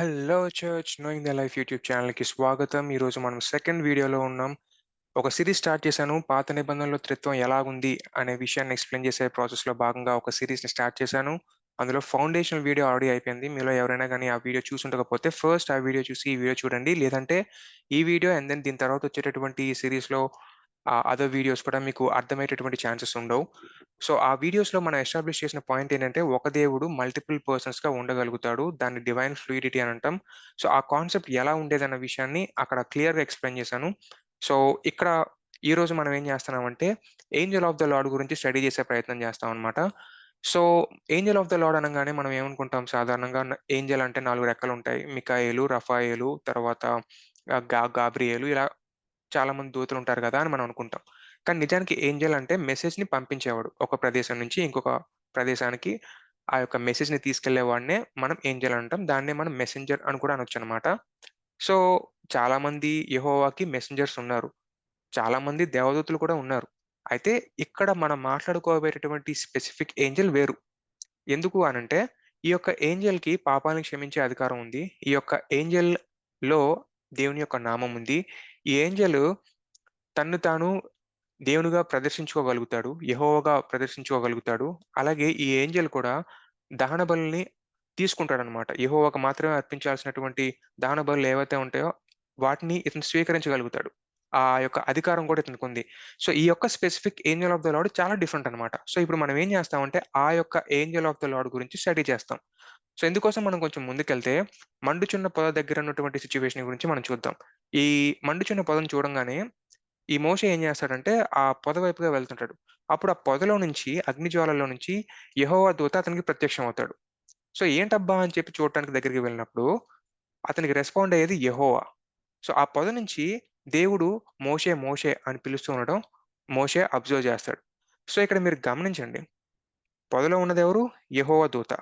Hello church knowing the life YouTube ఛానల్‌కి స్వాగతం. ఈరోజు మనం సెకండ్ వీడియోలో ఉన్నాం. ఒక సిరీస్ స్టార్ట్ చేశాను. పాత నిబంధనలో త్రిత్వం ఎలాగుంది అనే విషయాన్ని ఎక్స్‌ప్లెయిన్ చేసే ప్రాసెస్‌లో భాగంగా ఒక సిరీస్ని స్టార్ట్ చేశాను. అందులో ఫౌండేషనల్ వీడియో ఆల్రెడీ అయిపోయింది. మీలో ఎవరైనా కానీ ఆ వీడియో చూసుండకపోతే ఫస్ట్ ఆ వీడియో చూసి ఈ వీడియో చూడండి. లేదంటే ఈ వీడియో అండ్ దెన్ దీని తర్వాత వచ్చేటటువంటి ఈ సిరీస్లో అదర్ వీడియోస్ కూడా మీకు అర్థమయ్యేటటువంటి ఛాన్సెస్ ఉండవు. సో, ఆ వీడియోస్‌లో మనం ఎస్టాబ్లిష్ చేసిన పాయింట్ ఏంటంటే, ఒక దేవుడు మల్టిపుల్ పర్సన్స్‌గా ఉండగలుగుతాడు. దాన్ని డివైన్ ఫ్లూయిడిటీ అని అంటాం. సో, ఆ కాన్సెప్ట్ ఎలా ఉండేదన్న విషయాన్ని అక్కడ క్లియర్‌గా ఎక్స్‌ప్లెయిన్ చేశాను. సో, ఇక్కడ ఈరోజు మనం ఏం చేస్తున్నామంటే, ఏంజెల్ ఆఫ్ ద లాడ్ గురించి స్టడీ చేసే ప్రయత్నం చేస్తాం అనమాట. So, angel of the lord అనగానే మనం ఏమనుకుంటాం సాధారణంగా ఏంజల్ ఏంజెల్ అంటే 4 రెక్కలుంటాయి. మికాయేలు, రఫాయేలు తర్వాత గా గాబ్రియేలు ఇలా చాలామంది దూతలుంటారు కదా అని మనం అనుకుంటాం. కానీ నిజానికి ఏంజెల్ అంటే మెసేజ్‌ని పంపించేవాడు. ఒక ప్రదేశం నుంచి ఇంకొక ప్రదేశానికి ఆ యొక్క మెసేజ్‌ని తీసుకెళ్ళేవాడినే మనం ఏంజెల్ అంటాం. దాన్నే మనం మెసెంజర్ అని కూడా అనొచ్చు అనమాట సో, చాలామంది యహోవాకి మెసెంజర్స్ ఉన్నారు. చాలామంది దేవదూతలు కూడా ఉన్నారు. అయితే ఇక్కడ మనం మాట్లాడుకోబోయేటటువంటి స్పెసిఫిక్ ఏంజెల్ వేరు. ఎందుకు అనంటే, ఈ యొక్క ఏంజెల్‌కి పాపాలను క్షమించే అధికారం ఉంది. ఈ యొక్క ఏంజల్లో దేవుని యొక్క నామం ఉంది. ఈ ఏంజెల్ తన్ను తాను దేవునిగా ప్రదర్శించుకోగలుగుతాడు. యహోవగా ప్రదర్శించుకోగలుగుతాడు. అలాగే ఈ ఏంజెల్ కూడా దహన బలుల్ని తీసుకుంటాడనమాట. యహోవకు మాత్రమే అర్పించాల్సినటువంటి దహన బలులు ఏవైతే ఉంటాయో వాటిని ఇతను స్వీకరించగలుగుతాడు. ఆ యొక్క అధికారం కూడా ఇతనికి ఉంది సో, ఈ యొక్క specific angel of the lord చాలా డిఫరెంట్ అనమాట. సో, ఇప్పుడు మనం ఏం చేస్తామంటే, ఆ యొక్క ఏంజెల్ ఆఫ్ ద లాడ్ గురించి స్టడీ చేస్తాం. సో, ఇందుకోసం మనం కొంచెం ముందుకెళ్తే, మండుచున్న పొద దగ్గర ఉన్నటువంటి సిచ్యువేషన్ గురించి మనం చూద్దాం. ఈ మండుచున్న పొదను చూడంగానే, ఈ మోస ఏం చేస్తాడంటే, ఆ పొద వైపుగా వెళ్తుంటాడు. అప్పుడు ఆ పొదలో నుంచి, అగ్నిజ్వాలలో నుంచి యహోవా దూత అతనికి ప్రత్యక్షం అవుతాడు సో, ఏంటబ్బా! అని చెప్పి చూడటానికి దగ్గరికి వెళ్ళినప్పుడు, అతనికి రెస్పాండ్ అయ్యేది యెహోవా. సో, ఆ పొద నుంచి దేవుడు మోషే, మోషే అని పిలుస్తూ ఉండడం మోషే అబ్జర్వ్ చేస్తాడు. సో, ఇక్కడ మీరు గమనించండి. పొదలో ఉన్నదెవరు? యహోవా దూత.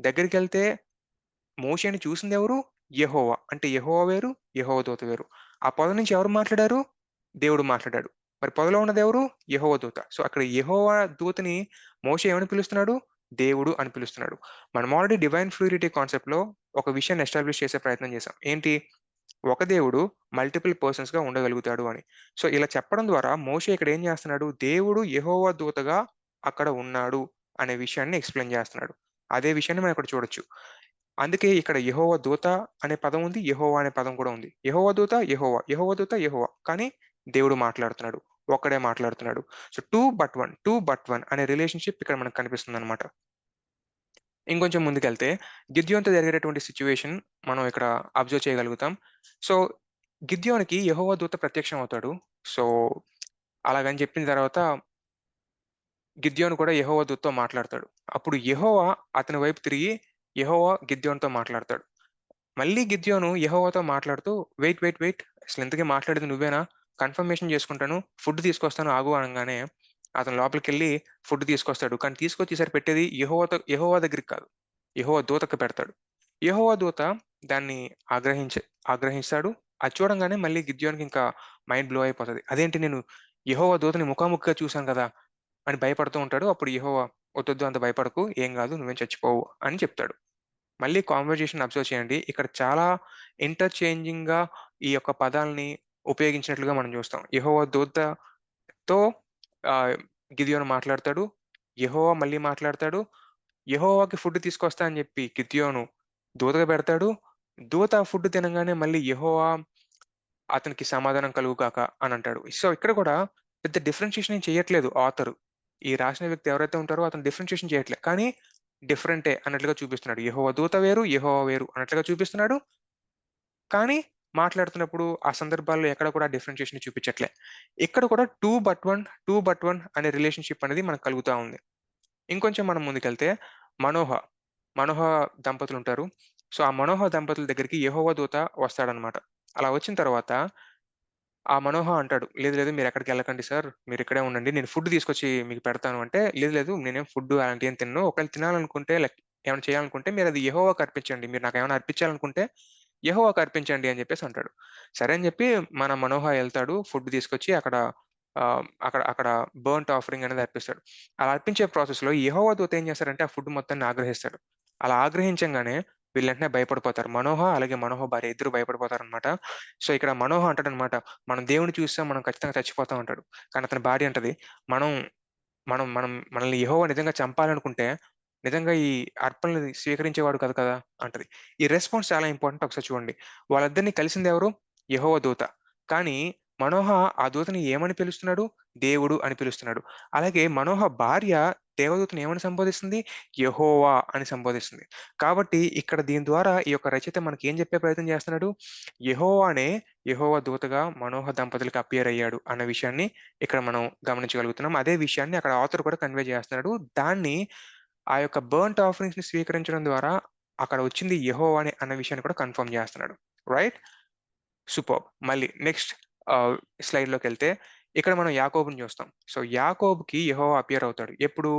దగ్గరికి వెళ్తే మోషేని చూసిందెవరు? యహోవా అంటే యహోవా వేరు, యహోవ దూత వేరు. ఆ పొద నుంచి ఎవరు మాట్లాడారు? దేవుడు మాట్లాడాడు. మరి పొదలో ఉన్నదెవరు? యహోవ దూత. సో, అక్కడ యహోవా దూతని మోషే ఏమని పిలుస్తున్నాడు? దేవుడు అని పిలుస్తున్నాడు. మనం ఆల్రెడీ డివైన్ ఫ్లూరిటీ కాన్సెప్ట్‌లో ఒక విషయాన్ని ఎస్టాబ్లిష్ చేసే ప్రయత్నం చేశాం. ఏంటి? ఒక దేవుడు మల్టిపుల్ పర్సన్స్‌గా ఉండగలుగుతాడు అని. సో, ఇలా చెప్పడం ద్వారా మోషే ఇక్కడ ఏం చేస్తున్నాడు? దేవుడు యహోవా దూతగా అక్కడ ఉన్నాడు అనే విషయాన్ని ఎక్స్‌ప్లెయిన్ చేస్తున్నాడు. అదే విషయాన్ని మనం ఇక్కడ చూడొచ్చు. అందుకే ఇక్కడ యహోవ దూత అనే పదం ఉంది. యహోవా అనే పదం కూడా ఉంది. యహోవ దూత యహోవా యహోవ దూత యహోవా కానీ దేవుడు మాట్లాడుతున్నాడు. ఒక్కడే మాట్లాడుతున్నాడు. So, two but 1, 2 but one అనే రిలేషన్‌షిప్ ఇక్కడ మనకు కనిపిస్తుంది అనమాట ఇంకొంచెం ముందుకెళ్తే గిద్యోన్‌తో జరిగేటటువంటి సిచ్యువేషన్ మనం ఇక్కడ అబ్జర్వ్ చేయగలుగుతాం. సో, గిద్యోనికి యహోవ దూత ప్రత్యక్షం అవుతాడు. సో, అలాగని చెప్పిన తర్వాత గిద్యోను కూడా యహోవా దూతతో మాట్లాడతాడు. అప్పుడు యెహోవా అతని వైపు తిరిగి యహోవా గిద్యోన్తో మాట్లాడతాడు. మళ్ళీ గిద్యోను యహోవాతో మాట్లాడుతూ "వెయిట్, వెయిట్, వెయిట్ అసలు ఇంతకీ మాట్లాడేది నువ్వేనా? కన్ఫర్మేషన్ చేసుకుంటాను. ఫుడ్ తీసుకొస్తాను ఆగు" అనగానే అతను లోపలికెళ్ళి ఫుడ్ తీసుకొస్తాడు. కానీ తీసుకొచ్చేసరి పెట్టేది యహోవాతో యహోవా దగ్గరికి కాదు. యహోవా దూతకు పెడతాడు. యహోవా దూత దాన్ని ఆగ్రహించే ఆగ్రహిస్తాడు. అది చూడంగానే మళ్ళీ గిద్యోనికి ఇంకా మైండ్ బ్లో అయిపోతుంది అదేంటి నేను యహోవా దూతని ముఖాముఖిగా చూశాను కదా! అని భయపడుతూ ఉంటాడు. అప్పుడు యహోవా "వద్దొద్దు అంత భయపడకు. ఏం కాదు నువ్వేం చచ్చిపోవు" అని చెప్తాడు. మళ్ళీ కాన్వర్జేషన్ అబ్జర్వ్ చేయండి. ఇక్కడ చాలా ఇంటర్‌చేంజింగ్‌గా ఈ యొక్క పదాల్ని ఉపయోగించినట్లుగా మనం చూస్తాం. యహోవా దూతతో గిదియోను గిద్యోను మాట్లాడతాడు. యహోవా మళ్ళీ మాట్లాడతాడు. యహోవాకి ఫుడ్ తీసుకొస్తా అని చెప్పి గిద్యోను దూతగా పెడతాడు. దూత ఫుడ్ తినగానే మళ్ళీ యెహోవా అతనికి సమాధానం కలుగుగాక అని అంటాడు. సో, ఇక్కడ కూడా పెద్ద డిఫరెన్షియేషన్ ఏం చేయట్లేదు ఆథరు. ఈ రాసిన వ్యక్తి ఎవరైతే ఉంటారో అతను డిఫరెన్షియేషన్ చేయట్లేదు కానీ డిఫరెంటే అన్నట్లుగా చూపిస్తున్నాడు. యెహోవా దూత వేరు, యహోవ వేరు అన్నట్లుగా చూపిస్తున్నాడు. కానీ మాట్లాడుతున్నప్పుడు ఆ సందర్భాల్లో ఎక్కడ కూడా డిఫరెన్షియేషన్ చూపించట్లే. ఇక్కడ కూడా టూ బట్ 1, 2 బట్ వన్ అనే రిలేషన్‌షిప్ అనేది మనకు కలుగుతూ ఉంది. ఇంకొంచెం మనం ముందుకెళ్తే మనోహ, మనోహ దంపతులు ఉంటారు సో, ఆ మనోహ దంపతుల దగ్గరికి యహోవ దూత వస్తాడనమాట. అలా వచ్చిన తర్వాత ఆ మనోహ అంటాడు, "లేదు, లేదు మీరు ఎక్కడికి వెళ్ళకండి సార్. మీరు ఇక్కడే ఉండండి. నేను ఫుడ్ తీసుకొచ్చి మీకు పెడతాను" అంటే, "లేదు, లేదు నేనేం ఫుడ్ అలాంటియేం తినను. ఒకవేళ తినాలనుకుంటే లైక్ ఏమైనా చేయాలనుకుంటే మీరు అది యహోవాకి అర్పించండి. మీరు నాకు ఏమైనా అర్పించాలనుకుంటే యహోవాకి అర్పించండి" అని చెప్పేసి అంటాడు. సరే అని చెప్పి మన మనోహ వెళ్తాడు ఫుడ్ తీసుకొచ్చి అక్కడ అక్కడ అక్కడ బర్న్ట్ ఆఫరింగ్ అనేది అర్పిస్తాడు. అలా అర్పించే ప్రాసెస్‌లో యహోవా దూత ఏం చేస్తారంటే ఆ ఫుడ్ మొత్తాన్ని ఆగ్రహిస్తాడు. అలా ఆగ్రహించంగానే వీళ్ళంటే భయపడిపోతారు. మనోహ అలాగే మనోహ భార్య ఇద్దరు భయపడిపోతారు అనమాట సో, ఇక్కడ మనోహ అంటాడనమాట, "మనం దేవుని చూస్తే మనం ఖచ్చితంగా చచ్చిపోతాం" అంటాడు. కానీ అతని భార్య అంటది, "మనం మనం మనం మనల్ని యహోవ నిజంగా చంపాలనుకుంటే, నిజంగా ఈ అర్పణలు స్వీకరించేవాడు కాదు కదా!" అంటది. ఈ రెస్పాన్స్ చాలా ఇంపార్టెంట్ ఒకసారి చూడండి. వాళ్ళిద్దరిని కలిసిందెవరు? యహోవ దూత. కానీ మనోహ ఆ దూతని ఏమని పిలుస్తున్నాడు? దేవుడు అని పిలుస్తున్నాడు. అలాగే మనోహ భార్య దేవదూతని ఏమని సంబోధిస్తుంది? యెహోవా అని సంబోధిస్తుంది. కాబట్టి ఇక్కడ దీని ద్వారా ఈ యొక్క రచయిత ఏం చెప్పే ప్రయత్నం చేస్తున్నాడు? యహోవానే యహోవా దూతగా మనోహ దంపతులకు అపియర్ అయ్యాడు అన్న విషయాన్ని ఇక్కడ మనం గమనించగలుగుతున్నాం. అదే విషయాన్ని అక్కడ ఆథర్ కూడా కన్వే చేస్తున్నాడు. దాన్ని ఆ యొక్క బర్న్ట్ ఆఫరింగ్స్‌ని స్వీకరించడం ద్వారా అక్కడ వచ్చింది యెహోవానే అన్న విషయాన్ని కూడా కన్ఫర్మ్ చేస్తున్నాడు. రైట్? సూపర్ మళ్ళీ నెక్స్ట్ స్లైడ్లోకి వెళ్తే ఇక్కడ మనం యాకోబుని చూస్తాం. సో, యాకోబ్కి యహో అపియర్ అవుతాడు. ఎప్పుడు?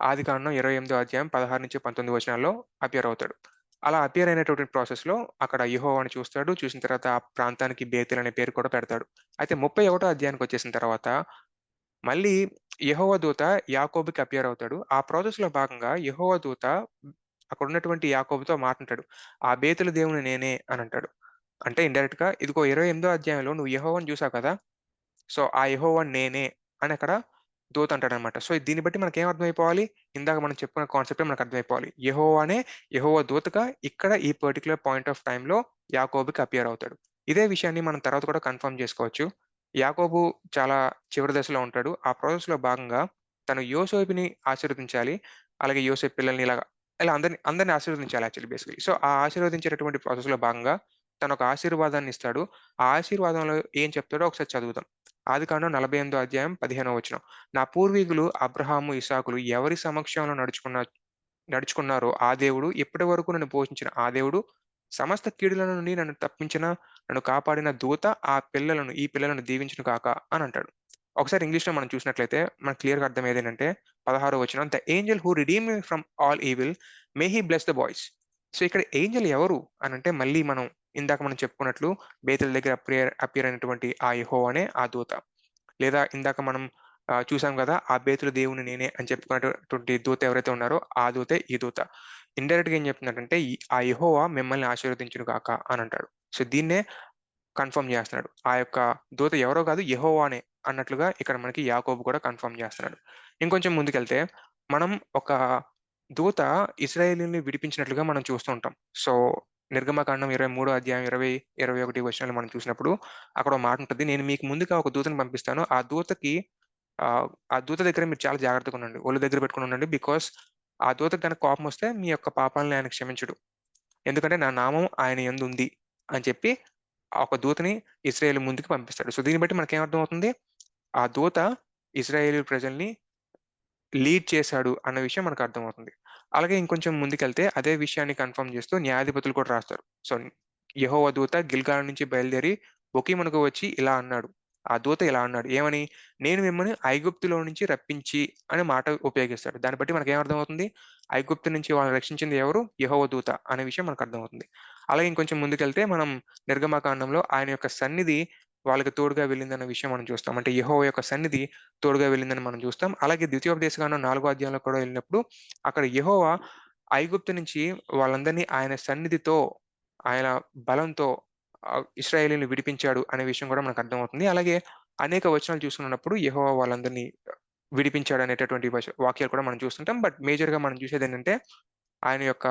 ఆది కాండం ఇరవై ఎనిమిదో అధ్యాయం 16-19 వచనాల్లో అపియర్ అవుతాడు. అలా అపియర్ అయినటువంటి ప్రాసెస్‌లో అక్కడ యెహోవాని చూస్తాడు. చూసిన తర్వాత ఆ ప్రాంతానికి బేతులు అనే పేరు కూడా పెడతాడు. అయితే ముప్పై ఒకటో అధ్యాయానికి వచ్చేసిన తర్వాత మళ్ళీ యహోవ దూత యాకోబుకి అపియర్ అవుతాడు. ఆ ప్రాసెస్‌లో భాగంగా యహోవ దూత అక్కడ ఉన్నటువంటి యాకోబుతో మాట్లాడు "ఆ బేతుల దేవుని నేనే" అని అంటాడు అంటే ఇండైరెక్ట్‌గా ఇదిగో 28 అధ్యాయంలో నువ్వు యెహోవాని చూసావు కదా! సో, ఆ యెహోవా నేనే అని అక్కడ దూత అంటాడనమాట. సో, దీన్ని బట్టి మనకి ఏం అర్థమైపోవాలి? ఇందాక మనం చెప్పుకున్న కాన్సెప్టే మనకు అర్థమైపోవాలి. యెహోవానే యెహోవా దూతగా ఇక్కడ ఈ పర్టికులర్ పాయింట్ ఆఫ్ టైంలో యాకోబుకి అపియర్ అవుతాడు. ఇదే విషయాన్ని మనం తర్వాత కూడా కన్ఫర్మ్ చేసుకోవచ్చు. యాకోబు చాలా చివరి దశలో ఉంటాడు. ఆ ప్రాసెస్‌లో భాగంగా తను యోసేపుని ఆశీర్వదించాలి. అలాగే యోసేపు పిల్లల్ని ఇలాగ ఇలా అందరిని అందరిని ఆశీర్వదించాలి యాక్చువల్లీ బేసిక్లీ సో, ఆ ఆశీర్వదించేటటువంటి ప్రాసెస్‌లో భాగంగా తనొక ఆశీర్వాదాన్ని ఇస్తాడు. ఆ ఆశీర్వాదంలో ఏం చెప్తాడో ఒకసారి చదువుదాం. ఆదికాండం 48 అధ్యాయం పదిహేనో వచ్చిన "నా పూర్వీకులు అబ్రహాము, ఇసాకులు ఎవరి సమక్షంలో నడుచుకున్న నడుచుకున్నారో ఆ దేవుడు, ఇప్పటి వరకు నన్ను పోషించిన ఆ దేవుడు, సమస్త కీడుల నుండి నన్ను తప్పించిన, నన్ను కాపాడిన దూత ఆ పిల్లలను ఈ పిల్లలను దీవించడం కాక అని అంటాడు ఒకసారి ఇంగ్లీష్‌లో మనం చూసినట్లయితే మనకు క్లియర్‌గా అర్థమయ్యేదంటే పదహారు వచనం. "The angel who redeem from all evil may he bless the boys." So, ఇక్కడ ఏంజెల్ ఎవరు అని అంటే మళ్ళీ మనం ఇందాక మనం చెప్పుకున్నట్లు బేతల దగ్గర అపియర్ అపియర్ అయినటువంటి ఆ యెహోవానే ఆ దూత. లేదా ఇందాక మనం చూసాం కదా ఆ బేతుల దేవుని నేనే అని చెప్పుకున్నటువంటి దూత ఎవరైతే ఉన్నారో ఆ దూతే ఈ దూత. ఇండైరెక్ట్‌గా ఏం చెప్తున్నాడంటే ఆ యహోవా మిమ్మల్ని ఆశీర్వదించును అని అంటాడు సో, దీన్నే కన్ఫర్మ్ చేస్తున్నాడు. ఆ యొక్క దూత ఎవరో కాదు యహోవానే అన్నట్లుగా ఇక్కడ మనకి యాకోబు కూడా కన్ఫర్మ్ చేస్తున్నాడు. ఇంకొంచెం ముందుకెళ్తే మనం ఒక దూత ఇస్రాయేలీని విడిపించినట్లుగా మనం చూస్తుంటాం సో, నిర్గమకాండం 23 అధ్యాయం 20, 21 వచనాలు మనం చూసినప్పుడు అక్కడ ఒక మాట ఉంటుంది "నేను మీకు ముందుగా ఒక దూతని పంపిస్తాను. ఆ దూతకి ఆ దూత దగ్గర మీరు చాలా జాగ్రత్తగా ఉండండి. ఒళ్ళు దగ్గర పెట్టుకుని ఉండండి. బికాస్ ఆ దూతకు కనుక కోపం వస్తే మీ యొక్క పాపాలను ఆయన క్షమించడు. ఎందుకంటే నా నామం ఆయన ఎందు ఉంది" అని చెప్పి ఒక దూతని ఇస్రాయేల్ ముందుకు పంపిస్తాడు. సో, దీన్ని బట్టి మనకేం అర్థమవుతుంది? ఆ దూత ఇస్రాయేల్ ప్రజల్ని లీడ్ చేశాడు అన్న విషయం మనకు అర్థమవుతుంది. అలాగే ఇంకొంచెం ముందుకెళ్తే అదే విషయాన్ని కన్ఫర్మ్ చేస్తూ న్యాయాధిపతులు కూడా రాస్తారు. సో, యెహోవా దూత గిల్గాల్ నుంచి బయలుదేరి ఒకే మనకు వచ్చి ఇలా అన్నాడు. ఆ దూత ఇలా అన్నాడు. ఏమని? "నేను మిమ్మల్ని ఐగుప్తులో నుంచి రప్పించి" అనే మాట ఉపయోగిస్తాడు. దాన్ని బట్టి మనకేం అర్థమవుతుంది? ఐగుప్తు నుంచి వాళ్ళని రక్షించింది ఎవరు? యహోవ దూత అనే విషయం మనకు అర్థమవుతుంది. అలాగే ఇంకొంచెం ముందుకెళ్తే మనం నిర్గమాకాండంలో ఆయన యొక్క సన్నిధి వాళ్ళకి తోడుగా వెళ్ళిందన్న విషయం మనం చూస్తాం. అంటే యహో యొక్క సన్నిధి తోడుగా వెళ్ళిందని మనం చూస్తాం. అలాగే ద్వితీయోపదేశకాండం 4 అధ్యాయంలో కూడా వెళ్ళినప్పుడు అక్కడ యహోవా ఐగుప్తు నుంచి వాళ్ళందరినీ ఆయన సన్నిధితో, ఆయన బలంతో ఇస్రాయేలీని విడిపించాడు అనే విషయం కూడా మనకు అర్థమవుతుంది. అలాగే అనేక వచనాలు చూసుకున్నప్పుడు యెహోవా వాళ్ళందరినీ విడిపించాడు అనేటటువంటి వాక్యాలు కూడా మనం చూస్తుంటాం. బట్ మేజర్‌గా మనం చూసేది ఏంటంటే ఆయన యొక్క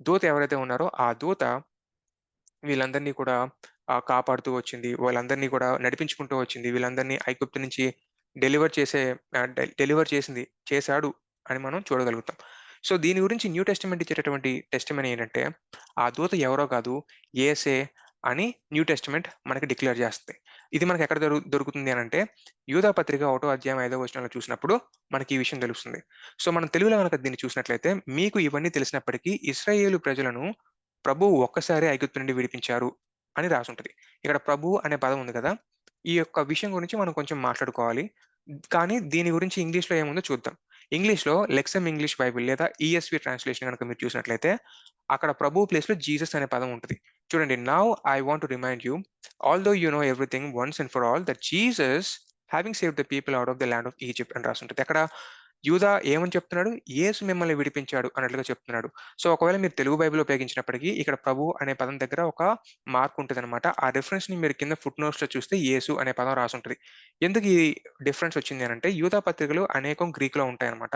దూత ఎవరైతే ఉన్నారో ఆ దూత వీళ్ళందరినీ కూడా కాపాడుతూ వచ్చింది. వాళ్ళందరినీ కూడా నడిపించుకుంటూ వచ్చింది. వీళ్ళందరినీ ఐగుప్తు నుంచి డెలివర్ చేసే డె డెలివర్ చేసింది చేశాడు అని మనం చూడగలుగుతాం. సో, దీని గురించి న్యూ టెస్టిమెంట్ ఇచ్చేటటువంటి టెస్టిమెంట్ ఏంటంటే, ఆ దూత ఎవరో కాదు ఏసే అని న్యూ టెస్టిమెంట్ మనకి డిక్లేర్ చేస్తుంది ఇది మనకి ఎక్కడ దొరు దొరుకుతుంది అని అంటే యూదా పత్రిక ఒకటో అధ్యాయం ఐదో వచనంలో చూసినప్పుడు మనకి ఈ విషయం తెలుస్తుంది. సో, మనం తెలుగులో కనుక దీన్ని చూసినట్లయితే, మీకు ఇవన్నీ తెలిసినప్పటికీ ఇస్రాయేలు ప్రజలను ప్రభువు ఒక్కసారి ఐగుప్తు నుండి విడిపించారు అని రాసి ఉంటుంది ఇక్కడ ప్రభు అనే పదం ఉంది కదా! ఈ యొక్క విషయం గురించి మనం కొంచెం మాట్లాడుకోవాలి. కానీ దీని గురించి ఇంగ్లీష్‌లో ఏముందో చూద్దాం. ఇంగ్లీష్‌లో లెక్సమ్ ఇంగ్లీష్ బైబిల్ లేదా ఈఎస్‌వి ట్రాన్స్‌లేషన్ కనుక మీరు చూసినట్లయితే, అక్కడ ప్రభు ప్లేస్‌లో జీసస్ అనే పదం ఉంటుంది చూడండి now I want to remind you although you know everything once and for all the Jesus having save the people out of the land of Egypt అని రాసి ఉంటుంది అక్కడ యూదా ఏమని చెప్తున్నాడు? యేసు మిమ్మల్ని విడిపించాడు అన్నట్లుగా చెప్తున్నాడు. సో, ఒకవేళ మీరు తెలుగు బైబిల్ ఉపయోగించినప్పటికీ ఇక్కడ ప్రభు అనే పదం దగ్గర ఒక మార్క్ ఉంటదనమాట. ఆ రిఫరెన్స్‌ని మీరు కింద ఫుట్ నోట్స్‌లో చూస్తే యేసు అనే పదం రాసి ఉంటుంది ఎందుకు ఈ డిఫరెన్స్ వచ్చింది అంటే యూదా పత్రికలు అనేకం గ్రీక్‌లో ఉంటాయన్నమాట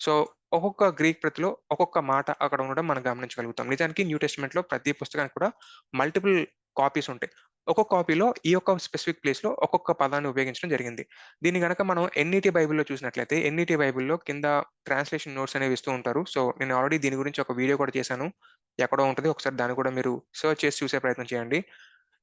సో, ఒక్కొక్క గ్రీక్ ప్రతిలో ఒక్కొక్క మాట అక్కడ ఉండడం మనం గమనించగలుగుతాం. నిజానికి న్యూ టెస్టమెంట్‌లో ప్రతి పుస్తకానికి కూడా మల్టిపుల్ కాపీస్ ఉంటాయి. ఒక్కొక్క కాపీలో ఈ యొక్క స్పెసిఫిక్ ప్లేస్‌లో ఒక్కొక్క పదాన్ని ఉపయోగించడం జరిగింది. దీన్ని కనుక మనం ఎన్‌ఈటీ బైబిల్‌లో చూసినట్లయితే ఎన్‌ఈటీ బైబిల్‌లో కింద ట్రాన్స్‌లేషన్ నోట్స్ అనేవి ఇస్తూ ఉంటారు. సో, నేను ఆల్రెడీ దీని గురించి ఒక వీడియో కూడా చేశాను. ఎక్కడో ఉంటుంది ఒకసారి దాన్ని కూడా మీరు సర్చ్ చేసి చూసే ప్రయత్నం చేయండి.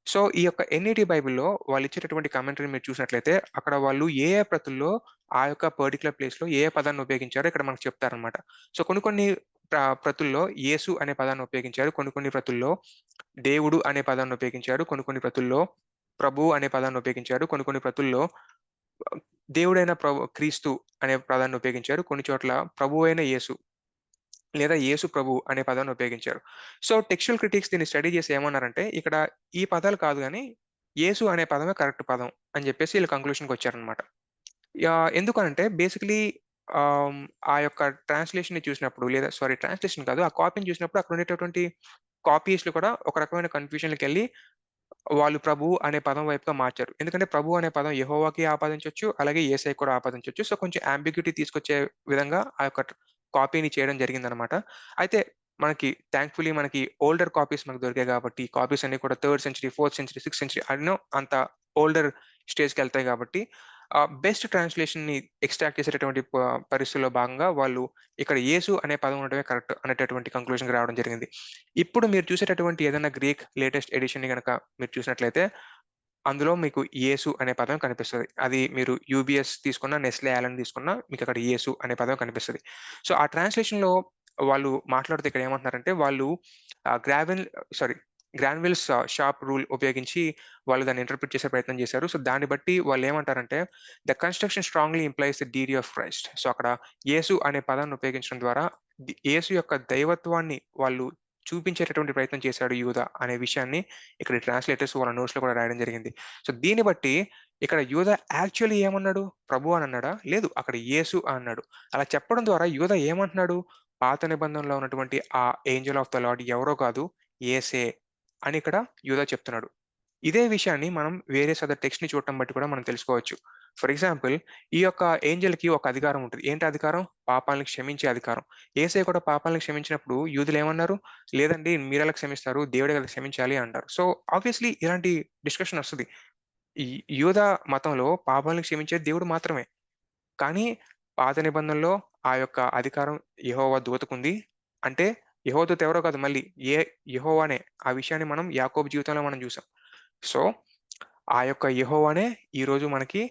సో, ఈ యొక్క ఎన్‌ఈటీ బైబిల్‌లో వాళ్ళు ఇచ్చేటటువంటి కామెంటరీ మీరు చూసినట్లయితే అక్కడ వాళ్ళు ఏ ఏ ప్రతుల్లో ఆ యొక్క పర్టికులర్ ప్లేస్‌లో ఏ పదాన్ని ఉపయోగించారో ఇక్కడ మనకు చెప్తారనమాట. సో, కొన్ని కొన్ని ప్రతుల్లో యేసు అనే పదాన్ని ఉపయోగించారు. కొన్ని కొన్ని ప్రతుల్లో దేవుడు అనే పదాన్ని ఉపయోగించారు. కొన్ని కొన్ని ప్రతుల్లో ప్రభువు అనే పదాన్ని ఉపయోగించారు. కొన్ని కొన్ని ప్రతుల్లో దేవుడైన ప్రభు క్రీస్తు అనే పదాన్ని ఉపయోగించారు. కొన్ని చోట్ల ప్రభువైన యేసు లేదా యేసు ప్రభువు అనే పదాన్ని ఉపయోగించారు. సో, టెక్స్చువల్ క్రిటిక్స్ దీన్ని స్టడీ చేసి ఏమన్నారంటే ఇక్కడ ఈ పదాలు కాదు కానీ యేసు అనే పదమే కరెక్ట్ పదం అని చెప్పేసి వీళ్ళు కంక్లూషన్కి వచ్చారనమాట ఎందుకనంటే బేసికలీ ఆ యొక్క ట్రాన్స్‌లేషన్‌ని చూసినప్పుడు లేదా సారీ ట్రాన్స్‌లేషన్ కాదు. ఆ కాపీని చూసినప్పుడు అక్కడ ఉండేటటువంటి కాపీస్‌లు కూడా ఒక రకమైన కన్‌ఫ్యూజన్‌లోకెళ్ళి వాళ్ళు ప్రభు అనే పదం వైపుగా మార్చారు. ఎందుకంటే ప్రభు అనే పదం యహోవాకి ఆపాదించవచ్చు అలాగే యేసయ్యకి కూడా ఆపాదించవచ్చు సో, కొంచెం అంబిగ్యూటీ తీసుకొచ్చే విధంగా ఆ యొక్క కాపీని చేయడం జరిగిందనమాట. అయితే మనకి థ్యాంక్ఫుల్లీ మనకి ఓల్డర్ కాపీస్ మనకు దొరికాయి కాబట్టి కాపీస్ అన్ని కూడా third century, fourth century, sixth century అన్నో అంత ఓల్డర్ స్టేజ్కి వెళ్తాయి కాబట్టి బెస్ట్ ట్రాన్స్‌లేషన్‌ని ఎక్స్ట్రాక్ట్ చేసేటటువంటి ప పరిస్థితుల్లో భాగంగా వాళ్ళు ఇక్కడ యేసు అనే పదం ఉండటమే కరెక్ట్ అనేటటువంటి కంక్లూషన్కి రావడం జరిగింది. ఇప్పుడు మీరు చూసేటటువంటి ఏదైనా గ్రీక్ లేటెస్ట్ ఎడిషన్‌ని గనక మీరు చూసినట్లయితే అందులో మీకు యేసు అనే పదం కనిపిస్తుంది అది మీరు యూబీఎస్ తీసుకున్నా, నెస్లే యాలన్ తీసుకున్నా అక్కడ యేసు అనే పదం కనిపిస్తుంది సో, ఆ ట్రాన్స్‌లేషన్‌లో వాళ్ళు మాట్లాడితే ఇక్కడ ఏమంటున్నారంటే వాళ్ళు graven sorry Granville's sharp rule ఉపయోగించి వాళ్ళు దాన్ని ఇంటర్ప్రిట్ చేసే ప్రయత్నం చేశారు. సో, దాన్ని బట్టి వాళ్ళు ఏమంటారంటే the construction strongly implies the deity of Christ. So, అక్కడ యేసు అనే పదాన్ని ఉపయోగించడం ద్వారా యేసు యొక్క దైవత్వాన్ని వాళ్ళు చూపించేటటువంటి ప్రయత్నం చేశాడు యూదా అనే విషయాన్ని ఇక్కడ ట్రాన్స్‌లేటర్స్ వాళ్ళ నోట్స్‌లో కూడా రాయడం జరిగింది. సో, దీన్ని బట్టి ఇక్కడ యూద యాక్చువల్లీ ఏమన్నాడు? ప్రభు అని అన్నాడా? లేదు. అక్కడ యేసు అన్నాడు. అలా చెప్పడం ద్వారా యూద ఏమంటున్నాడు? పాత నిబంధనలో ఉన్నటువంటి ఆ ఏంజెల్ ఆఫ్ ద లాడ్ ఎవరో కాదు ఏసే అని ఇక్కడ యూదా చెప్తున్నాడు. ఇదే విషయాన్ని మనం వేరే సదర్ టెక్స్ట్‌ని చూడటం బట్టి కూడా మనం తెలుసుకోవచ్చు. ఫర్ ఎగ్జాంపుల్ ఈ యొక్క ఏంజెల్‌కి ఒక అధికారం ఉంటుంది ఏంటి అధికారం? పాపాలను క్షమించే అధికారం. ఏసై కూడా పాపాలను క్షమించినప్పుడు యూదులు ఏమన్నారు లేదండి మీరెలా క్షమిస్తారు? దేవుడే కదా క్షమించాలి అంటారు. సో, ఆబ్వియస్లీ ఇలాంటి డిస్కషన్ వస్తుంది యూద యూదా మతంలో పాపాలను క్షమించేది దేవుడు మాత్రమే. కానీ పాత నిబంధనలో ఆ యొక్క అధికారం యహోవా దూతకుంది. అంటే యహోదూత ఎవరో కాదు మళ్ళీ ఏ యహోవానే ఆ విషయాన్ని మనం యాకోబు జీవితంలో మనం చూసాం. సో, ఆ యొక్క యహోవానే ఈరోజు మనకి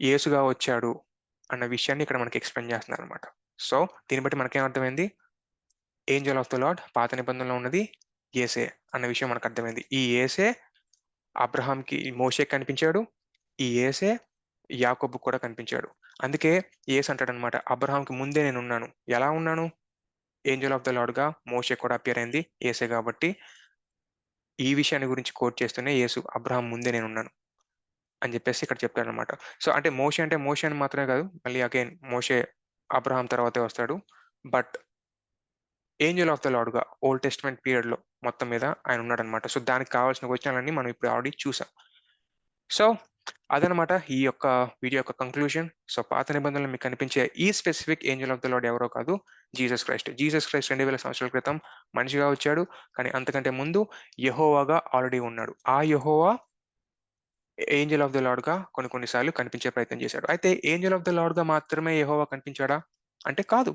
యేసుగా వచ్చాడు అన్న విషయాన్ని ఇక్కడ మనకి ఎక్స్‌ప్లెయిన్ చేస్తున్నారనమాట. సో, దీన్ని బట్టి మనకేం అర్థమైంది? ఏంజల్ ఆఫ్ ద లార్డ్ పాత నిబంధనలో ఉన్నది ఏసే అన్న విషయం మనకు అర్థమైంది. ఈ ఏసే అబ్రహాంకి, మోషే కనిపించాడు. ఈ ఏసే యాకోబుకి కూడా కనిపించాడు. అందుకే ఏస్ అంటాడనమాట అబ్రహాంకి ముందే నేను ఉన్నాను ఎలా ఉన్నాను? ఏంజెల్ ఆఫ్ ద లార్డ్‌గా మోషే కూడా అపియర్ అయింది ఏసే కాబట్టి ఈ విషయాన్ని గురించి కోట్ చేస్తూనే యేసు అబ్రహాం ముందే నేను ఉన్నాను అని చెప్పేసి ఇక్కడ చెప్తాడనమాట. సో, అంటే మోషే అంటే మోషే అని మాత్రమే కాదు. మళ్ళీ అగైన్ మోషే అబ్రహాం తర్వాతే వస్తాడు. బట్ ఏంజెల్ ఆఫ్ ద లార్డ్‌గా ఓల్డ్ టెస్ట్మెంట్ పీరియడ్‌లో మొత్తం మీద ఆయన ఉన్నాడనమాట. సో, దానికి కావాల్సిన క్వశ్చన్లన్నీ మనం ఇప్పుడు ఆల్రెడీ చూసాం. సో, అదనమాట ఈ యొక్క వీడియో యొక్క కంక్లూజన్. సో, పాత నిబంధనలు మీకు కనిపించే ఈ specific angel of the lord ఎవరో కాదు జీసస్ క్రైస్ట్. జీసస్ క్రైస్ట్ 2000 సంవత్సరాల క్రితం మనిషిగా వచ్చాడు. కానీ అంతకంటే ముందు యహోవాగా ఆల్రెడీ ఉన్నాడు. ఆ యహోవా ఏంజెల్ ఆఫ్ ద లార్డ్‌గా కొన్ని కొన్నిసార్లు కనిపించే ప్రయత్నం చేశాడు. అయితే ఏంజెల్ ఆఫ్ ద లార్డ్‌గా మాత్రమే యహోవా కనిపించాడా? అంటే కాదు.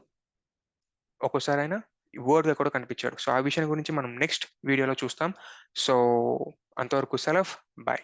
ఒక్కోసారి ఆయన వర్డ్‌గా కూడా కనిపించాడు. సో, ఆ విషయం గురించి మనం నెక్స్ట్ వీడియోలో చూస్తాం. సో, అంతవరకు సెలఫ్ బాయ్.